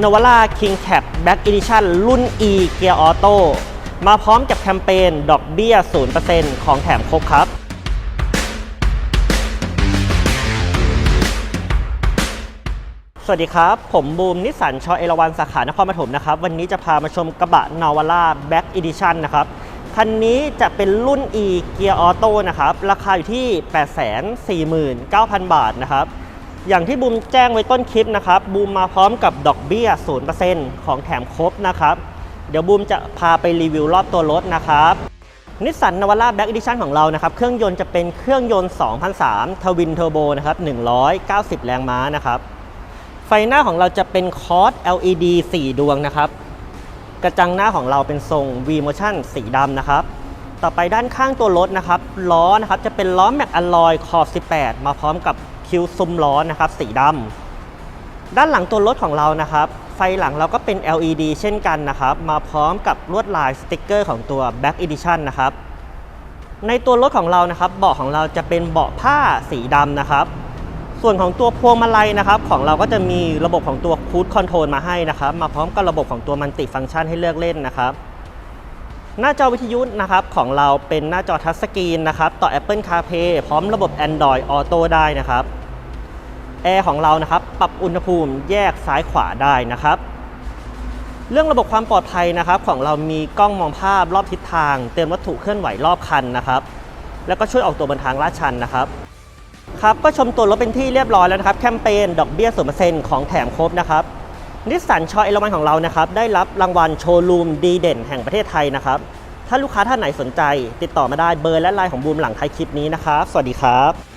n o v a l a King Cap Black Edition รุ่น E Gear Auto มาพร้อมกับแคมเปญดอกเบี้ย 0%ของแถมครบครับสวัสดีครับ ผมบูมนิสสันชอเอราวันสาขานครปฐมนะครับ วันนี้จะพามาชมกระบะ n a v a l a Black Edition นะครับ คันนี้จะเป็นรุ่น E Gear Auto นะครับ ราคาอยู่ที่ 849,000 บาทนะครับ อย่างที่บูมแจ้งไว้ต้นคลิปนะครับบูมมาพร้อมกับดอกเบี้ย 0%ของแถมครบนะครับ เดี๋ยวบูมจะพาไปรีวิวรอบตัวรถนะครับนิสสันนวาร่าแบ็กอีดิชันของเรานะครับเครื่องยนต์จะเป็นเครื่องยนต์ 2003ทวินเทอร์โบนะครับ190 แรงม้านะครับ ไฟหน้าของเราจะเป็นคอร์ส LED 4 ดวงนะครับ กระจังหน้าของเราเป็นทรง V Motion สีดำนะครับ ต่อไปด้านข้างตัวรถนะครับ ล้อนะครับจะเป็นล้อแม็กอลลอยขอบ18 มาพร้อมกับ คิวซุ้มล้อนะครับสีดำด้านหลังตัวรถของเรานะครับ ไฟหลังเราก็เป็น LED เช่นกันนะครับ มาพร้อมกับลวดลายสติกเกอร์ของตัว Back Edition นะครับในตัวรถของเรานะครับ เบาะของเราจะเป็นเบาะผ้าสีดำนะครับ ส่วนของตัวพวงมาลัยนะครับ ของเราก็จะมีระบบของตัวคูดคอนโทรลมาให้นะครับ มาพร้อมกับระบบของตัวมันติฟังก์ชันให้เลือกเล่นนะครับ หน้าจอวิทยุนะครับของเราเป็นหน้าจอทัชสกรีนนะครับ ต่อ Apple CarPlay พร้อมระบบ Android Auto ได้นะครับ แอร์ของเรานะครับ ปรับอุณหภูมิแยกซ้ายขวาได้นะครับ เรื่องระบบความปลอดภัยนะครับ ของเรามีกล้องมองภาพรอบทิศทาง เตือนวัตถุเคลื่อนไหวรอบคันนะครับ แล้วก็ช่วยออกตัวบนทางลาดชันนะครับครับก็ชมตัวรถเป็นที่เรียบร้อยแล้วนะครับ แคมเปญดอกเบี้ย0%ของแถมครบนะครับนิสสันชอยเอลวันของเรานะครับ ได้รับรางวัลโชว์รูมดีเด่นแห่งประเทศไทยนะครับ ถ้าลูกค้าท่านไหนสนใจ ติดต่อมาได้เบอร์และไลน์ของบูมหลังท้ายคลิปนี้นะครับ สวัสดีครับ